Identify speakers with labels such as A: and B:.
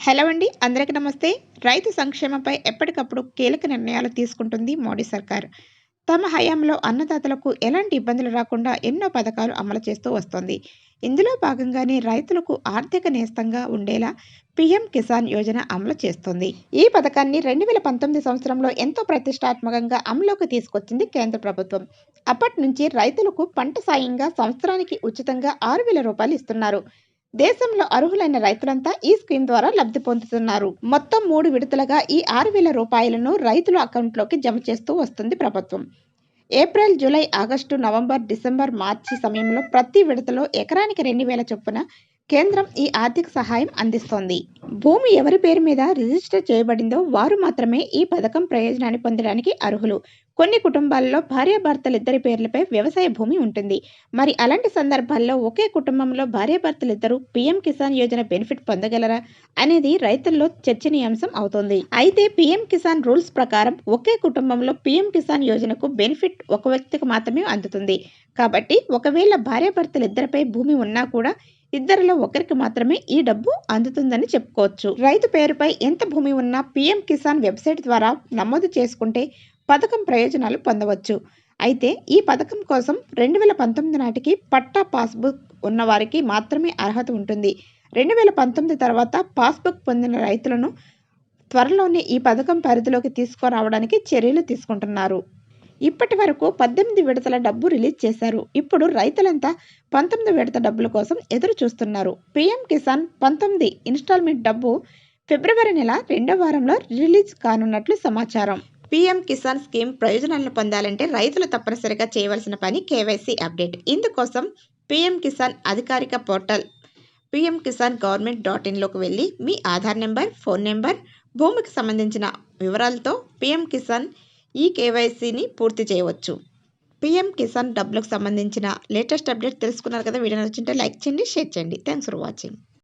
A: Hello అండి. అందరికీ నమస్తే. రైతు సంక్షేమంపై ఎప్పటికప్పుడు కీలక నిర్ణయాలు తీసుకుంటుంది మోడీ సర్కార్. తమ హయాంలో అన్నదాతలకు ఎలాంటి ఇబ్బందులు రాకుండా ఎన్నో పథకాలు అమలు చేస్తూ వస్తోంది. ఇందులో భాగంగానే రైతులకు ఆర్థిక నేస్తంగా ఉండేలా పీఎం కిసాన్ యోజన అమలు చేస్తోంది. ఈ పథకాన్ని రెండు వేల పంతొమ్మిది సంవత్సరంలో ఎంతో ప్రతిష్టాత్మకంగా అమలులోకి తీసుకొచ్చింది కేంద్ర ప్రభుత్వం. అప్పటి నుంచి రైతులకు పంట సాయంగా సంవత్సరానికి ఉచితంగా ఆరు వేల రూపాయలు ఇస్తున్నారు. దేశంలో అర్హులైన రైతులంతా ఈ స్కీమ్ ద్వారా లబ్ధి పొందుతున్నారు. మొత్తం మూడు విడతలుగా ఈ ఆరు వేల రూపాయలను రైతుల అకౌంట్లోకి జమ చేస్తూ వస్తుంది ప్రభుత్వం. April July August November December మార్చి సమయంలో ప్రతి విడతలో ఎకరానికి రెండు వేల చొప్పున కేంద్రం ఈ ఆర్థిక సహాయం అందిస్తోంది. భూమి ఎవరి పేరు మీద రిజిస్టర్ చేయబడిందో వారు మాత్రమే ఈ పథకం ప్రయోజనాన్ని పొందడానికి అర్హులు. కొన్ని కుటుంబాల్లో భార్యాభర్తలిద్దరి పేర్లపై వ్యవసాయ భూమి ఉంటుంది. మరి అలాంటి సందర్భాల్లో ఒకే కుటుంబంలో భార్యాభర్తలిద్దరూ P M Kisan Yojana benefit పొందగలరా అనేది రైతుల్లో చర్చనీయాంశం అవుతోంది. అయితే పీఎం కిసాన్ రూల్స్ ప్రకారం ఒకే కుటుంబంలో పీఎం కిసాన్ యోజనకు బెనిఫిట్ ఒక వ్యక్తికి మాత్రమే అందుతుంది. కాబట్టి ఒకవేళ భార్యాభర్తలిద్దరిపై భూమి ఉన్నా కూడా ఇద్దరిలో ఒకరికి మాత్రమే ఈ డబ్బు అందుతుందని చెప్పుకోవచ్చు. రైతు పేరుపై ఎంత భూమి ఉన్నా పీఎం కిసాన్ వెబ్సైట్ ద్వారా నమోదు చేసుకుంటే పథకం ప్రయోజనాలు పొందవచ్చు. అయితే ఈ పథకం కోసం రెండు వేల పంతొమ్మిది నాటికి పట్టా పాస్బుక్ ఉన్నవారికి మాత్రమే అర్హత ఉంటుంది. రెండు వేల పంతొమ్మిది తర్వాత పాస్బుక్ పొందిన రైతులను త్వరలోనే ఈ పథకం పరిధిలోకి తీసుకురావడానికి చర్యలు తీసుకుంటున్నారు. ఇప్పటి వరకు పద్దెనిమిది విడతల డబ్బు రిలీజ్ చేశారు. ఇప్పుడు రైతులంతా పంతొమ్మిది విడత డబ్బుల కోసం ఎదురు చూస్తున్నారు. పీఎం కిసాన్ పంతొమ్మిది ఇన్స్టాల్మెంట్ డబ్బు ఫిబ్రవరి నెల రెండో వారంలో రిలీజ్ కానున్నట్లు సమాచారం. పీఎం కిసాన్ స్కీమ్ ప్రయోజనాలను పొందాలంటే రైతులు తప్పనిసరిగా చేయవలసిన పని కేవైసీ అప్డేట్. ఇందుకోసం పీఎం కిసాన్ అధికారిక portal P M Kisan government dot ఇన్లోకి వెళ్ళి మీ ఆధార్ నెంబర్ ఫోన్ నెంబర్ భూమికి సంబంధించిన వివరాలతో పీఎం కిసాన్ ఈ కేవైసీని పూర్తి చేయవచ్చు. పీఎం కిసాన్ డబ్బులకు సంబంధించిన లేటెస్ట్ అప్డేట్ తెలుసుకున్నారు కదా? వీడియో నచ్చింటే లైక్ చేయండి షేర్ చేయండి. Thanks for watching.